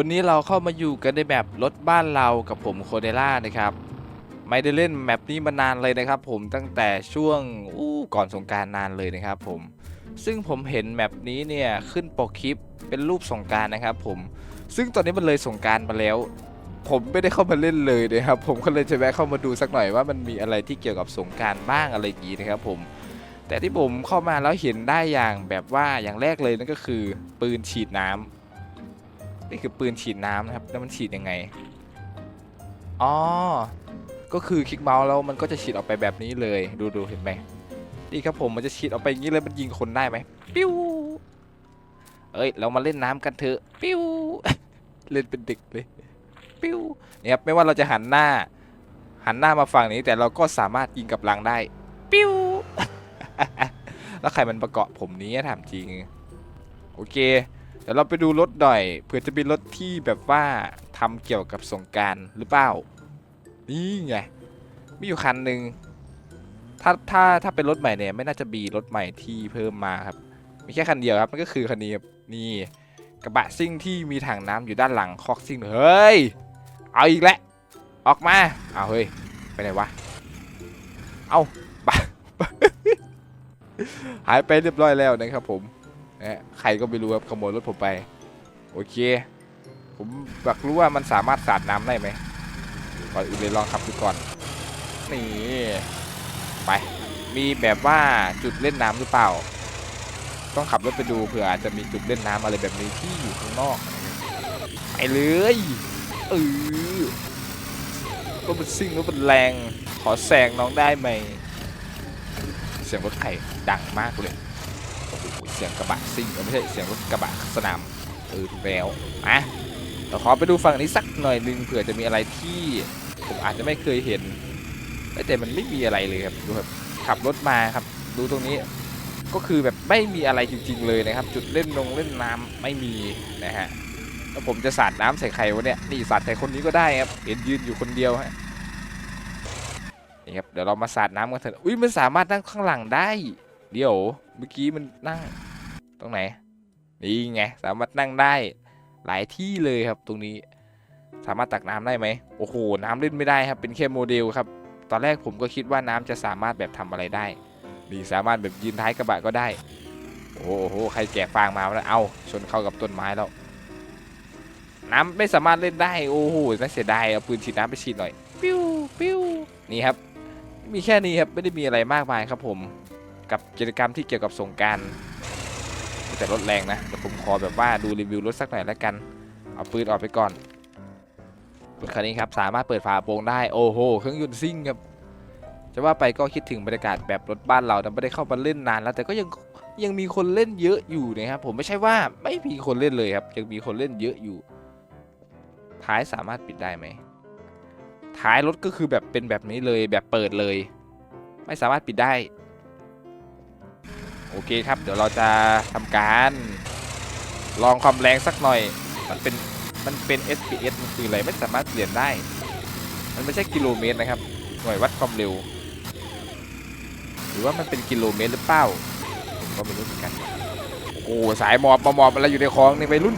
วันนี้เราเข้ามาอยู่กันในแบบรถบ้านเรากับผมโคเดล่านะครับ ไม่ได้เล่นแมปนี้มานานเลยนะครับ ผมตั้งแต่ช่วงอู้ก่อนสงกรารนานเลยนะครับ ผม ซึ่งผมเห็นแมปนี้เนี่ยขึ้นปกคลิปเป็นรูปสงกรารนะครับ ผม ซึ่งตอนนี้มันเลยสงกรารมาแล้ว ผมไม่ได้เข้ามาเล่นเลยนะครับ ผมก็เลยจะแวะเข้ามาดูสักหน่อยว่ามันมีอะไรที่เกี่ยวกับสงกรารบ้างอะไรอย่างนี้นะครับ ผมแต่ที่ผมเข้ามาแล้วเห็นได้อย่างแบบว่าอย่างแรกเลยนั่นก็คือปืนฉีดน้ำ นี่คือปืนฉีดน้ำนะครับ แล้วมันฉีดยังไง อ๋อ ก็คือคลิกเมาส์แล้วมันก็จะฉีดออกไปแบบนี้เลย ดูดูเห็นไหมนี่ครับผมมันจะฉีดออกไปอย่างนี้เลยมันยิงคนได้ไหมปิ้ว เอ้ย เรามาเล่นน้ำกันเถอะ ปิ้ว เล่นเป็นเด็กเลย ปิ้วเนี่ยครับไม่ว่าเราจะหันหน้า หันหน้ามาฝั่งนี้แต่เราก็สามารถยิงกับลังได้ ปิ้ว แล้วใครมันประเกาะผมนี้ถามจริง โอเค ดี๋ยวเราไปดูรถหน่อยเผื่อจะเป็นรถที่แบบว่าทำเกี่ยวกับสงกรารหรือเปล่า นี่ไงมีอยู่คันหนึ่งถ้าถ้าถ้าเป็นรถใหม่เนี่ยไม่น่าจะมีรถใหม่ที่เพิ่มมาครับ มีแค่คันเดียวครับมันก็คือคันนี้ครับนี่กระบะซิ่งที่มีถังน้ำอยู่ด้านหลังคอกซิ่งเฮ้ยเอาอีกแล้วออกมาเอาเฮ้ยไปไหนวะเอาบะหายไปเรียบร้อยแล้วนะครับผม นะใครก็ไม่รู้ครับขโมยรถผมไป โอเค ผมอยากรู้ว่ามันสามารถสาดน้ำได้ไหมก่อนอื่นเลยลองขับดูก่อน นี่ ไป มีแบบว่าจุดเล่นน้ำหรือเปล่า ต้องขับรถไปดูเผื่ออาจจะมีจุดเล่นน้ำอะไรแบบนี้ที่อยู่ข้างนอก ไปเลยเออรถมันซิ่งรถมันแรง ขอแซงน้องได้ไหม เสียงรถไข่ดังมากเลย โอ้เสียงกระบะซิ่งไม่ใช่เสียงรถกระบะสนามเออถูกแล้วมาเราขอไปดูฝั่งนี้สักหน่อยนึงเผื่อจะมีอะไรที่ผมอาจจะไม่เคยเห็นแต่มันไม่มีอะไรเลยครับดูครับขับรถมาครับ ดูตรงนี้ก็คือแบบไม่มีอะไรจริง ๆ เลยนะครับ จุดเล่นนงเล่นน้ำไม่มีนะฮะแล้วผมจะสาดน้ำใส่ใครวะเนี่ยนี่สาดใส่คนนี้ก็ได้ครับเห็นยืนอยู่คนเดียวฮะนี่ครับเดี๋ยวเรามาสาดน้ำกันเถอะอุ้ยมันสามารถนั่งข้างหลังได้ เดี๋ยวเมื่อกี้มันนั่งตรงไหนนี่ไงสามารถนั่งได้หลายที่เลยครับตรงนี้ สามารถตักน้ำได้ไหมโอ้โหน้ำเล่นไม่ได้ครับเป็นแค่โมเดลครับตอนแรกผมก็คิดว่าน้ำจะสามารถแบบทำอะไรได้นี่สามารถแบบยืนท้ายกระบะก็ได้ โอ้โหใครแกะฟางมาแล้วเอาชนเข้ากับต้นไม้แล้วน้ำไม่สามารถเล่นได้โอ้โหน่าเสียดายเอาปืนฉีดน้ำไปฉีดหน่อยปิ้วปิ้วนี่ครับ มีแค่นี้ครับไม่ได้มีอะไรมากมายครับผม กับกิจกรรมที่เกี่ยวกับสงการแต่รถแรงนะเดี๋ยวผมขอแบบว่าดูรีวิวรถสักหน่อยแล้วกัน เอาปืนออกไปก่อนรถคันนี้ครับสามารถเปิดฝาโปร่งได้โอ้โหเครื่องยนต์ซิ่งครับจะว่าไปก็คิดถึงบรรยากาศแบบรถบ้านเราแต่ไม่ได้เข้ามาเล่นนานแล้ว แต่ก็ยังยังมีคนเล่นเยอะอยู่นะครับผมไม่ใช่ว่าไม่มีคนเล่นเลยครับยังมีคนเล่นเยอะอยู่ ท้ายสามารถปิดได้ไหมท้ายรถก็คือแบบเป็นแบบนี้เลยแบบเปิดเลย ไม่สามารถปิดได้ โอเคครับ เดี๋ยวเราจะทำการ ลองความแรงสักหน่อย มันเป็นมันเป็น SPS มันคืออะไรไม่สามารถเปลี่ยนได้ มันไม่ใช่กิโลเมตรนะครับ หน่วยวัดความเร็ว หรือว่ามันเป็นกิโลเมตรหรือเปล่าผมก็ไม่รู้เหมือนกันโอ้สายหมอบมาหมอบอะไรอยู่ในคลองในี่ไปรุ่น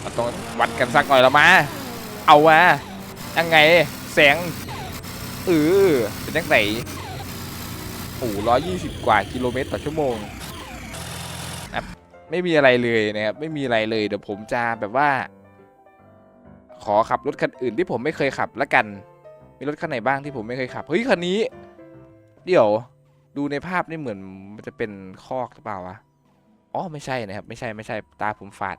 เราต้องวัดกันสักหน่อยแล้วมา เอาวะยังไงแสงเออเป็นยังไง โอ้ร้อยยี่สิบกว่ากิโลเมตรต่อชั่วโมงนะครับไม่มีอะไรเลยนะครับ ไม่มีอะไรเลย เดี๋ยวผมจะแบบว่า ขอขับรถคันอื่นที่ผมไม่เคยขับละกัน มีรถคันไหนบ้างที่ผมไม่เคยขับ เฮ้ยคันนี้ เดี๋ยว ดูในภาพนี่เหมือนมันจะเป็นคอกหรือเปล่าวะ อ๋อไม่ใช่นะครับ ไม่ใช่ไม่ใช่ตาผมฝาด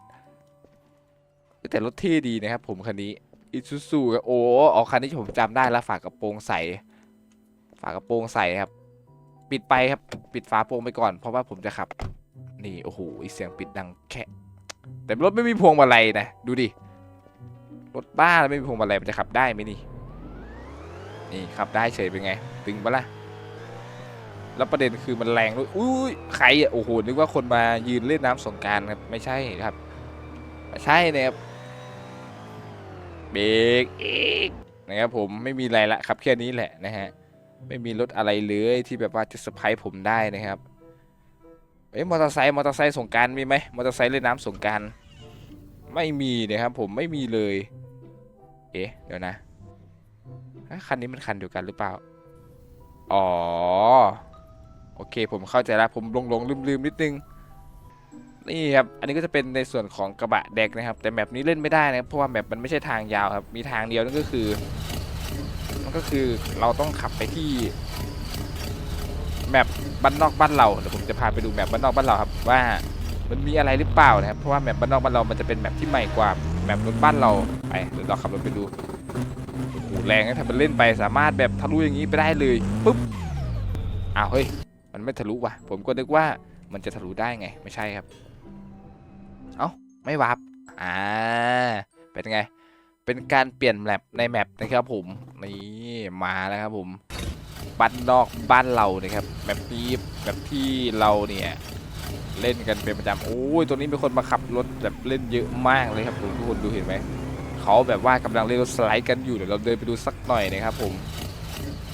แต่รถเท่ดีนะครับ ผมคันนี้อิซูซูโอ้ออกคันนี้ผมจำได้แล้วฝากกระโปรงใส ฝากระโปรงใสครับ ปิดไปครับ ปิดฝาโปรงไปก่อน เพราะว่าผมจะขับ นี่โอ้โหเสียงปิดดังแค่ แต่รถไม่มีพวงมาลัยนะ ดูดิ รถบ้าไม่มีพวงมาลัยมันจะขับได้ไหมนี่ นี่ขับได้เฉยเป็นไง ตึงปะล่ะ แล้วประเด็นคือมันแรงด้วย อุ้ยใครอะ โอ้โห นึกว่าคนมายืนเล่นน้ำสงการครับ ไม่ใช่ครับ ไม่ใช่นะครับ เบรกอีกนะครับผมไม่มีอะไรละครับแค่นี้แหละนะฮะ ไม่มีรถอะไรเลยที่แบบว่าจะสไพรส์ผมได้นะครับเอ้ยมอเตอร์ไซค์มอเตอร์ไซค์สงกรารมีไหมมอเตอร์ไซค์เล่นน้ำสงกรารไม่มีนะครับผมไม่มีเลย เอ๊ะเดี๋ยวนะคันนี้มันคันเดียวกันหรือเปล่า อ๋อ โอเคผมเข้าใจแล้วผมหลงหลงลืมลืมนิดนึง นี่ครับ อันนี้ก็จะเป็นในส่วนของกระบะแดกนะครับ แต่แมปนี้เล่นไม่ได้นะครับเพราะว่าแมปมันไม่ใช่ทางยาวครับ มีทางเดียวนั่นก็คือ ก็คือเราต้องขับไปที่แมปบ้านนอกบ้านเราเดี๋ยวผมจะพาไปดูแมปบ้านนอกบ้านเราครับว่ามันมีอะไรหรือเปล่านะครับเพราะว่าแมปบ้านนอกบ้านเรามันจะเป็นแมปที่ใหม่กว่าแมปรถบ้านเราไปเดี๋ยวเราขับรถไปดูโอ้โหแรงนะถ้ามันเล่นไปสามารถแบบทะลุอย่างนี้ไปได้เลยปุ๊บอ้าวเฮ้ยมันไม่ทะลุว่ะ ผมก็นึกว่ามันจะทะลุได้ไงไม่ใช่ครับ เอ้าไม่วับอ่าเป็นไง เป็นการเปลี่ยนแมปในแมปนะครับผมนี่มาแล้วครับผมบ้านนอกบ้านเรานะครับแบบนี้แบบที่เราเนี่ยเล่นกันเป็นประจำโอ้ยตัวนี้มีคนมาขับรถแบบเล่นเยอะมากเลยครับผมทุกคนดูเห็นไหมเขาแบบว่ากำลังเล่นรถสไลด์กันอยู่เดี๋ยวเราเดินไปดูสักหน่อยนะครับผม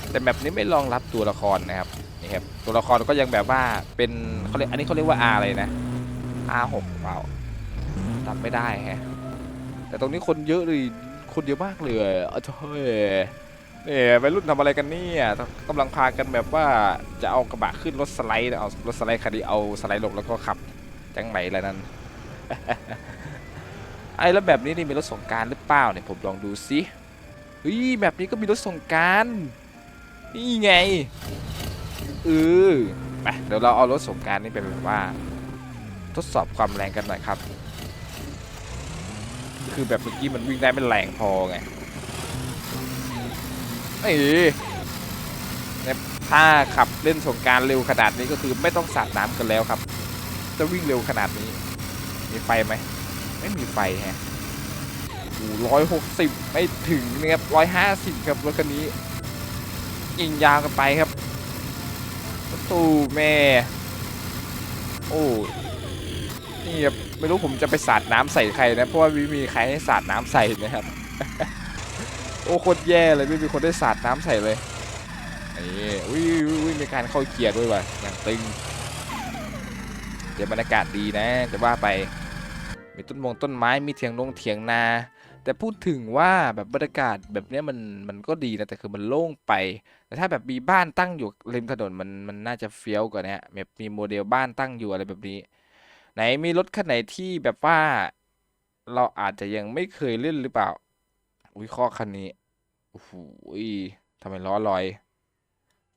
แต่แบบนี้ไม่รองรับตัวละครนะครับนี่ครับตัวละครก็ยังแบบว่าเป็นเขาเรียกอันนี้เขาเรียกว่า R อะไรนะ R6 เปล่าจำไม่ได้แฮะ แต่ตรงนี้คนเยอะเลยคนเยอะมากเลยอะเฮ้ยเนี่ยวัยรุ่นทำอะไรกันเนี่ยกำลังพากันแบบว่าจะเอากระบะขึ้นรถสไลด์เอารถสไลด์คันนี้เอาสไลด์ลงแล้วก็ขับจังไหนอะไรนั้นไอ้แล้วแบบนี้นี่มีรถส่งการหรือเปล่าเนี่ยผมลองดูสิเฮ้ยแบบนี้ก็มีรถส่งการนี่ไงเออไปเดี๋ยวเราเอารถส่งการนี่ไปแบบว่า ทดสอบความแรงกันหน่อยครับ คือแบบเมื่อกี้มันวิ่งได้ไม่แรงพอไงนี่เนี่ถ้าขับเล่นสงการเร็วขนาดนี้ก็คือไม่ต้องสาดน้ำกันแล้วครับ จะวิ่งเร็วขนาดนี้ มีไฟไหม ไม่มีไฟแฮะโอ้ร้อยหกสิบไม่ถึงนะครับร้อยห้าสิบครับรถคันนี้ยิงยาวกันไปครับประตูแม่ โอ้นี่ครับ ไม่รู้ผมจะไปสาดน้ำใส่ใครนะ เพราะว่าไม่มีใครให้สาดน้ำใส่นะครับ โอ้โคตรแย่เลยไม่มีคนได้สาดน้ำใส่เลยนี่อุ้ยอุ้ยมีการเข้าเกียร์ด้วยว่ะอย่างตึง เดี๋ยวบรรยากาศดีนะ จะว่าไป มีต้นมงต้นไม้มีเถียงนงเถียงนา แต่พูดถึงว่าแบบบรรยากาศแบบเนี้ยมันมันก็ดีนะแต่คือมันโล่งไป แต่ถ้าแบบมีบ้านตั้งอยู่ริมถนนมันมันน่าจะเฟี้ยวกว่านี้แบบมีโมเดลบ้านตั้งอยู่อะไรแบบนี้ ไหนมีรถคันไหนที่แบบว่า เราอาจจะยังไม่เคยเล่นหรือเปล่า อุ้ยข้อคันนี้โอ้โหทำไมล้อลอย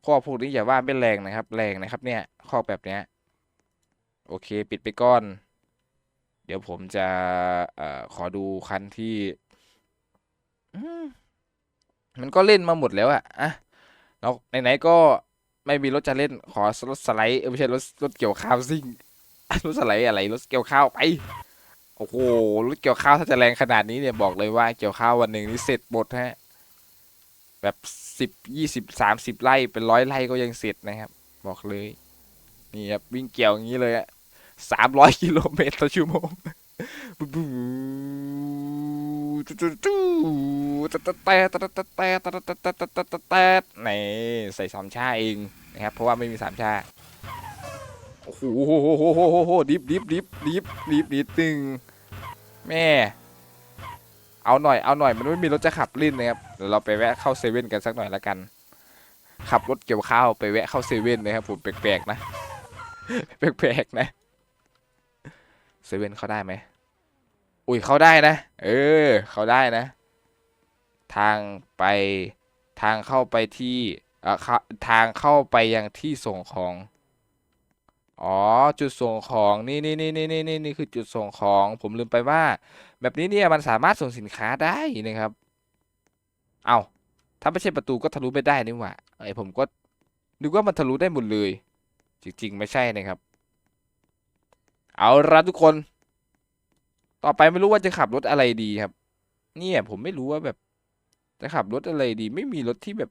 ข้อพวกนี้อย่าว่าไม่แรงนะครับ แรงนะครับเนี่ย ข้อแบบเนี้ย โอเค ปิดไปก่อน เดี๋ยวผมจะเอ่อขอดูคันที่มันก็เล่นมาหมดแล้วอะอะแล้วไหนๆก็ไม่มีรถจะเล่น ขอรถสไลด์ไม่ใช่รถรถเกี่ยวข้าวซิ่ง รถสไลด์อะไรรถเกี่ยวข้าวไป โอ้โหรถเกี่ยวข้าวถ้าจะแรงขนาดนี้เนี่ยบอกเลยว่าเกี่ยวข้าววันหนึ่งนี่เสร็จหมดฮะแบบสิบยี่สิบสามสิบไร่เป็นร้อยไร่ก็ยังเสร็จนะครับ บอกเลยนี่ครับวิ่งเกี่ยวอย่างนี้เลยอะสามร้อยกิโลเมตรต่อชั่วโมงบูบูจูจูจูตะตะแตะตะตะแตะตะตะตะตะตะตะแตะนี่ใส่สามชาเองนะครับเพราะว่าไม่มีสามชา โอ้โหดิบดิบดิบดิบดิบนิดนึงแม่ เอาหน่อยเอาหน่อยมันไม่มีรถจะขับเล่นนะครับเดี๋ยวเราไปแวะเข้าเซเว่นกันสักหน่อยละกัน ขับรถเกี่ยวข้าวไปแวะเข้าเซเว่นนะครับผมแปลกๆนะแปลกๆนะเซเว่นเข้าได้ไหมอุ้ยเข้าได้นะ เออเข้าได้นะ ทางไปทางเข้าไปที่เอ่อเข้าทางเข้าไปยังที่ส่งของ อ๋อ จุดส่งของนี่นี่นี่นี่นี่นี่นี่คือจุดส่งของ ผมลืมไปว่า แบบนี้เนี่ยมันสามารถส่งสินค้าได้นะครับ เอาถ้าไม่ใช่ประตูก็ทะลุไม่ได้นี่หว่าไอผมก็นึกว่ามันทะลุได้หมดเลย จริงๆ ไม่ใช่นะครับ เอาละทุกคน ต่อไปไม่รู้ว่าจะขับรถอะไรดีครับ เนี่ยผมไม่รู้ว่าแบบ จะขับรถอะไรดี ไม่มีรถที่แบบ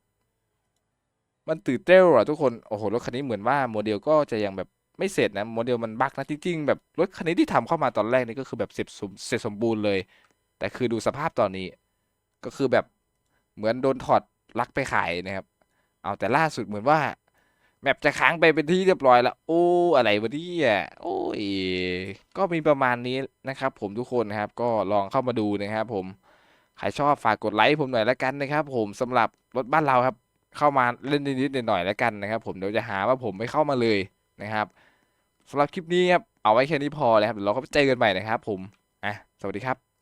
มันตื่นเต้นอะทุกคน โอ้โหรถคันนี้เหมือนว่าโมเดลก็จะยังแบบ ไม่เสร็จนะโมเดลมันบั๊กนะจริงๆแบบรถคันนี้ที่ทำเข้ามาตอนแรกนี่ก็คือแบบเสร็จสมเสร็จสมบูรณ์เลย แต่คือดูสภาพตอนนี้ ก็คือแบบเหมือนโดนถอดลักไปขายนะครับ เอาแต่ล่าสุดเหมือนว่าแมปจะค้างไปเป็นที่เรียบร้อยแล้วโอ้อะไรวะเนี่ยโอ้ยก็มีประมาณนี้นะครับ ผมทุกคนนะครับก็ลองเข้ามาดูนะครับผมใครชอบฝากกดไลค์ผมหน่อยแล้วกันนะครับ ผมสำหรับรถบ้านเราครับ เข้ามาเล่นนิดๆหน่อยๆแล้วกันนะครับ ผมเดี๋ยวจะหาว่าผมไม่เข้ามาเลยนะครับ สำหรับคลิปนี้ครับเอาไว้แค่นี้พอเลยครับเดี๋ยวเราก็ไปเจอกันใหม่นะครับผมอะสวัสดีครับ